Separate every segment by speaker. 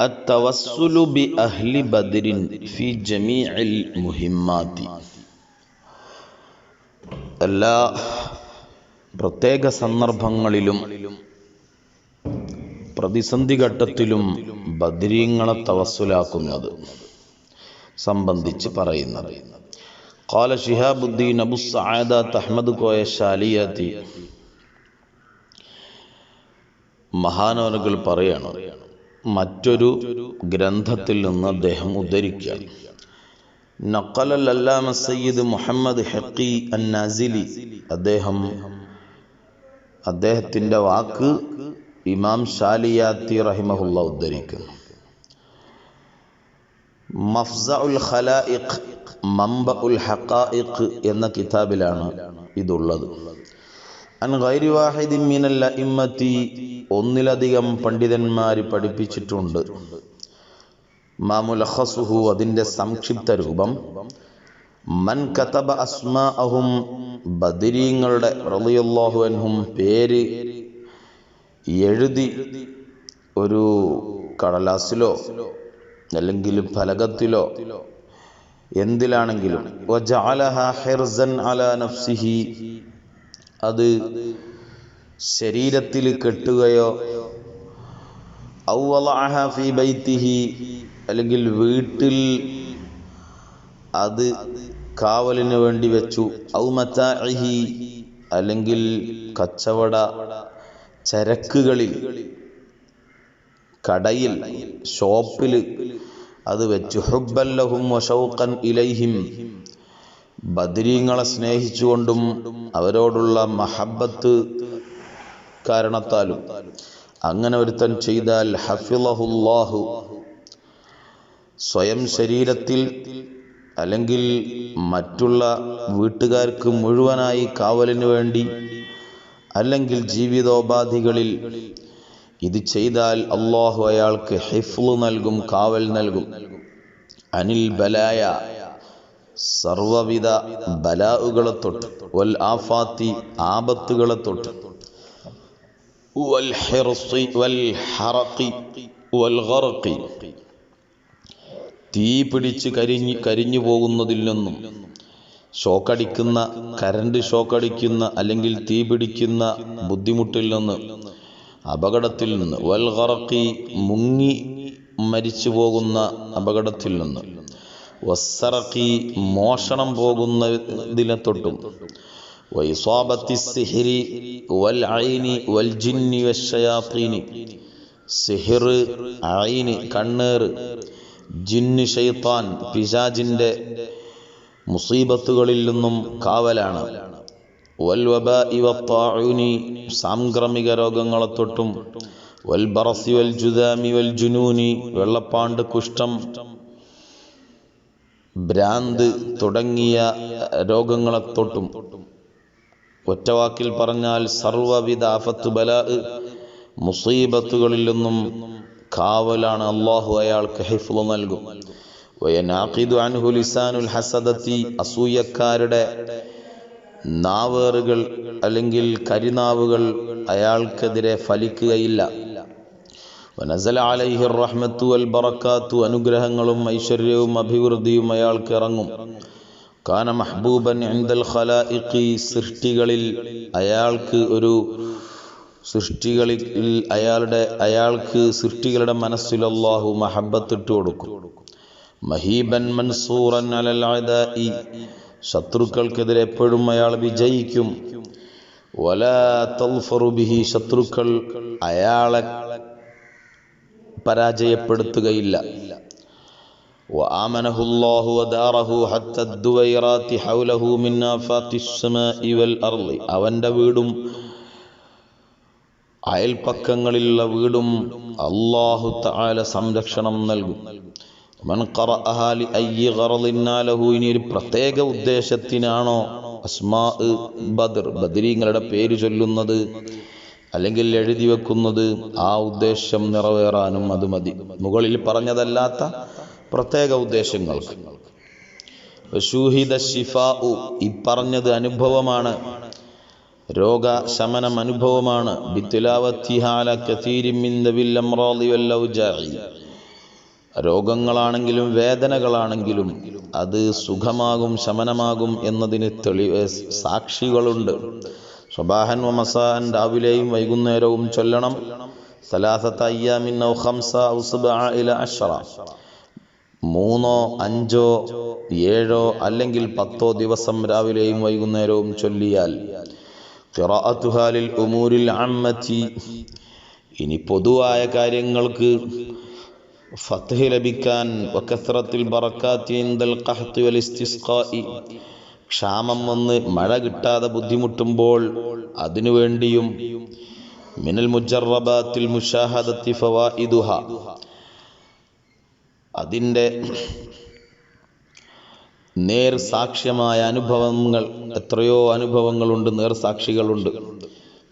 Speaker 1: التوسل بأهل بدر في جميع المهمات എല്ലാ പ്രത്യേക സന്ദർഭങ്ങളിലും പ്രതിസന്ധി ഘട്ടത്തിലും ബദരീങ്ങളെ തവസ്സുലാക്കുന്നത് സംബന്ധിച്ച് പറയുന്നത് قال شهاب الدين أبو السعادة أحمد കോയ ശാലിയാത്തി മഹാനവനുകൾ പറയാണ് മറ്റൊരു ഗ്രന്ഥത്തിൽ നിന്ന് അദ്ദേഹം ഉദ്ധരിക്കുകയാണ് നക്കല അല്ലാമ സയ്യിദ് മുഹമ്മദ് ഹക്കി അന്നാസിലി. അദ്ദേഹം അദ്ദേഹത്തിന്റെ വാക്ക് ഇമാം ഷാലിയാത്തി റഹിമഹുല്ല ഉദ്ധരിക്കുന്നു. മഫ്സ ഉൽ ഖലായിഖ് മംബ ഉൽ ഹഖായിഖ് എന്ന കിതാബിലാണ് ഇതുള്ളത്. അൻ ഗൈരി വാഹിദിൻ മിനൽ അഇമ്മത്തി. ഒന്നിലധികം പണ്ഡിതന്മാർ പഠിപ്പിച്ചിട്ടുണ്ട്. മാമുലഹസുഹു അതിന്റെ സംക്ഷിപ്ത രൂപം. മൻ കതബ അസ്മാഅഹും ബദരീങ്ങളുടെ റളിയല്ലാഹു അൻഹും പേര് എഴുതി ഒരു കടലാസിലോ അല്ലെങ്കിൽ ഫലകത്തിലോ എന്തിലാണെങ്കിലും അലാ നഫ്സിഹി അത് ശരീരത്തിൽ കെട്ടുകയോ ഫീ ബൈത്തിഹി അല്ലെങ്കിൽ വീട്ടിൽ അത് കാവലിന് വേണ്ടി വെച്ചു. ഔ അല്ലെങ്കിൽ കച്ചവട ചരക്കുകളിൽ കടയിൽ ഷോപ്പിൽ അത് വെച്ചു. ഹുബല്ലഹും ഇലൈഹിം ബദരീങ്ങളെ സ്നേഹിച്ചുകൊണ്ടും അവരോടുള്ള മഹബത്ത് കാരണത്താലും അങ്ങനെ ഒരുത്തൻ ചെയ്താൽ ഹഫിളഹുല്ലാഹു. സ്വയം ശരീരത്തിൽ അല്ലെങ്കിൽ മറ്റുള്ള വീട്ടുകാർക്ക് മുഴുവനായി കാവലിന് വേണ്ടി അല്ലെങ്കിൽ ജീവിതോപാധികളിൽ ഇത് ചെയ്താൽ അള്ളാഹു അയാൾക്ക് ഹിഫ്ലു നൽകും കാവൽ നൽകും. അനിൽ ബലായ സർവവിധ ബലാവുകളെ തൊട്ട് വൽ ആഫാത്തി ആപത്തുകളെ തൊട്ട്. ഹിർസി വൽ ഹറഖി വൽ തീ പിടിച്ച് കരിഞ്ഞ് കരിഞ്ഞു പോകുന്നതിൽ നിന്നും ഷോക്കടിക്കുന്ന കരണ്ട് ഷോക്കടിക്കുന്ന അല്ലെങ്കിൽ തീ പിടിക്കുന്ന ബുദ്ധിമുട്ടിൽ നിന്ന് അപകടത്തിൽ നിന്ന് വൽ ഗറക്കി മുങ്ങി മരിച്ചു പോകുന്ന അപകടത്തിൽ നിന്ന്. വസ്സറക്കി മോഷണം പോകുന്നതിനെ തൊട്ടും. വൈസ്വാബത്തി സിഹിരി വൽ ഐനി വൽ ജിന്നി വശയാത്തീനി സിഹിർ ഐനി കണ്ണേർ ജിന്ന് ഷെയ്ത്താൻ പിശാജിന്റെ മുസീബത്തുകളിൽ നിന്നും കാവലാണ്. വൽവബ ഇവ താഴുനി സാംക്രമിക രോഗങ്ങളെ തൊട്ടും. വൽ ബറസി വൽ ജുദാമി വൽ ജുനൂനി വെള്ളപ്പാണ്ട് കുഷ്ഠം ഭ്രാന്ത് തുടങ്ങിയ രോഗങ്ങളെ തൊട്ടും ഒറ്റവാക്കിൽ പറഞ്ഞാൽ സർവവിധ ആഫത്ത് ബല മുസീബത്തുകളിൽ നിന്നും കാവലാണ് അള്ളാഹു അയാൾക്ക് ഹിഫ്ലു നൽകും. വയനാഖിദു അൻഹു ലിസാനുൽ ഹസദത്തി അസൂയക്കാരുടെ നാവേറുകൾ അല്ലെങ്കിൽ കരിനാവുകൾ അയാൾക്കെതിരെ ഫലിക്കുകയില്ല. വനസല അലൈഹി റഹ്മത്തു വൽ ബറക്കാത്തു അനുഗ്രഹങ്ങളും ഐശ്വര്യവും അഭിവൃദ്ധിയും അയാൾക്ക് ഇറങ്ങും. കാന മഹബൂബൻ ഇൻദൽ ഖലായിഖി സൃഷ്ടികളിൽ അയാൾക്ക് ഒരു സൃഷ്ടികളിൽ അയാളുടെ അയാൾക്ക് സൃഷ്ടികളുടെ മനസ്സിൽ അല്ലാഹു മഹബത്ത് ഇട്ട് കൊടുക്കും. മഹീബൻ മൻസൂറൻ അലൽ അദാഇ ശത്രുക്കൾക്കെതിരെ എപ്പോഴും അയാൾ വിജയിക്കും. വലാ തൽഫറു ബിഹി ശത്രുക്കൾ അയാളെ പരാജയപ്പെടുത്തുകയില്ല وآمنه الله وداره حتى الدويرات حوله من آفات السماء والأرض അവന്റെ വീടും അയൽപ്പക്കങ്ങളിലുള്ള വീടും അള്ളാഹു തആല സംരക്ഷണം നൽകും മൻ ഖറഅഹാ ലിഅയ്യി ഗറളിൻ നാലഹു ഇനി ഒരു പ്രത്യേക ഉദ്ദേശത്തിനാണോ അസ്മാ ബദർ ബദരീങ്ങളുടെ പേര് ചൊല്ലുന്നത് അല്ലെങ്കിൽ എഴുതി വെക്കുന്നത് ആ ഉദ്ദേശം നിറവേറാനും അത് മതി. മുകളിൽ പറഞ്ഞതല്ലാത്ത പ്രത്യേക ഉദ്ദേശങ്ങൾക്ക്. ഷൂഹിദ ഷിഫാഉ ഈ പറഞ്ഞത് അനുഭവമാണ്. രോഗ ശമനം അനുഭവമാണ് രോഗങ്ങളാണെങ്കിലും വേദനകളാണെങ്കിലും അത് സുഖമാകും ശമനമാകും എന്നതിന് തെളിവ് സാക്ഷികളുണ്ട്. സ്വബാഹൻ വമസാൻ രാവിലെയും വൈകുന്നേരവും ചൊല്ലണം. സലാസത്ത് അയ്യാമിൻ ഔ ഖംസ ഔ സുബ്അ ഇല അശ്റ. മൂന്നോ അഞ്ചോ ഏഴോ അല്ലെങ്കിൽ പത്തോ ദിവസം രാവിലെയും വൈകുന്നേരവും ചൊല്ലിയാൽ ഖിറാഅത്തുഹാ ലിൽ ഉമൂരിൽ അമ്മത്തി. ഇനി പൊതുവായ കാര്യങ്ങൾക്ക് ഫത്ഹ് ലഭിക്കാൻ വക്കസ്രത്തിൽ ബറക്കാത്തി ഇൻദൽ ഖഹ്തി വൽ ഇസ്തിസ്ഖാഇ. ക്ഷാമം വന്ന് മഴ കിട്ടാതെ ബുദ്ധിമുട്ടുമ്പോൾ അതിനുവേണ്ടിയും മിനൽ മുജറബാത്തിൽ മുഷാഹദത്തി ഫവായിദുഹ. അതിന്റെ നേർ സാക്ഷ്യമായ അനുഭവങ്ങൾ എത്രയോ അനുഭവങ്ങളുണ്ട് നേർ സാക്ഷികളുണ്ട്.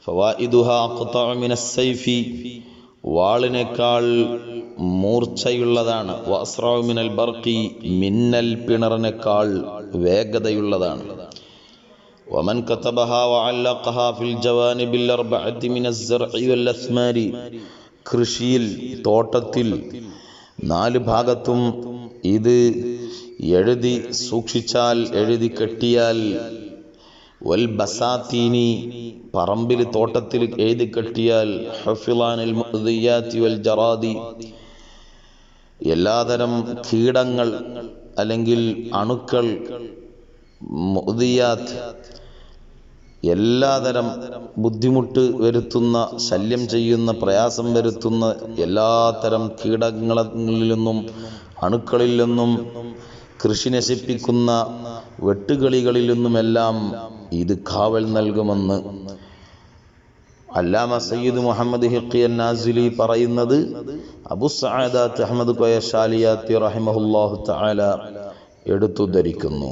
Speaker 1: ഫവാ ഇതുഹ വാളിനേക്കാൾ മൂർച്ചയുള്ളതാണ് വസ്റാഉ മിനൽ ബർഖി മിന്നൽ പിണറിനേക്കാൾ വേഗതയുള്ളതാണ് ومن كتبها وعلقها في الجوانب الأربعة من الزرع والأثمار കൃഷിയിൽ തോട്ടത്തിൽ നാല് ഭാഗത്തും ഇത് എഴുതി സൂക്ഷിച്ചാൽ എഴുതി കെട്ടിയാൽ വൽ ബസാത്തീനി പറമ്പിൽ തോട്ടത്തിൽ എഴുതി കെട്ടിയാൽ ഹഫിലാനിൽ മുഅ്ദിയാത്തി വൽ ജറാദി എല്ലാതരം കീടങ്ങൾ അല്ലെങ്കിൽ അണുക്കൾ മുഅ്ദിയാത്ത് എല്ലാതരം ബുദ്ധിമുട്ട് വരുത്തുന്ന ശല്യം ചെയ്യുന്ന പ്രയാസം വരുത്തുന്ന എല്ലാത്തരം കീടങ്ങളിൽ നിന്നും അണുക്കളിൽ നിന്നും കൃഷി നശിപ്പിക്കുന്ന വെട്ടുകളികളിൽ നിന്നുമെല്ലാം ഇത് കാവൽ നൽകുമെന്ന് അല്ലാമ സയ്യിദ് മുഹമ്മദ് ഹിഖിയൻ നാസിലി പറയുന്നത് അബു സഅദാത്ത് അഹമ്മദ് കോയ ഷാലിയാത്തി റഹിമഹുല്ലാഹു തആല എടുത്തു ധരിക്കുന്നു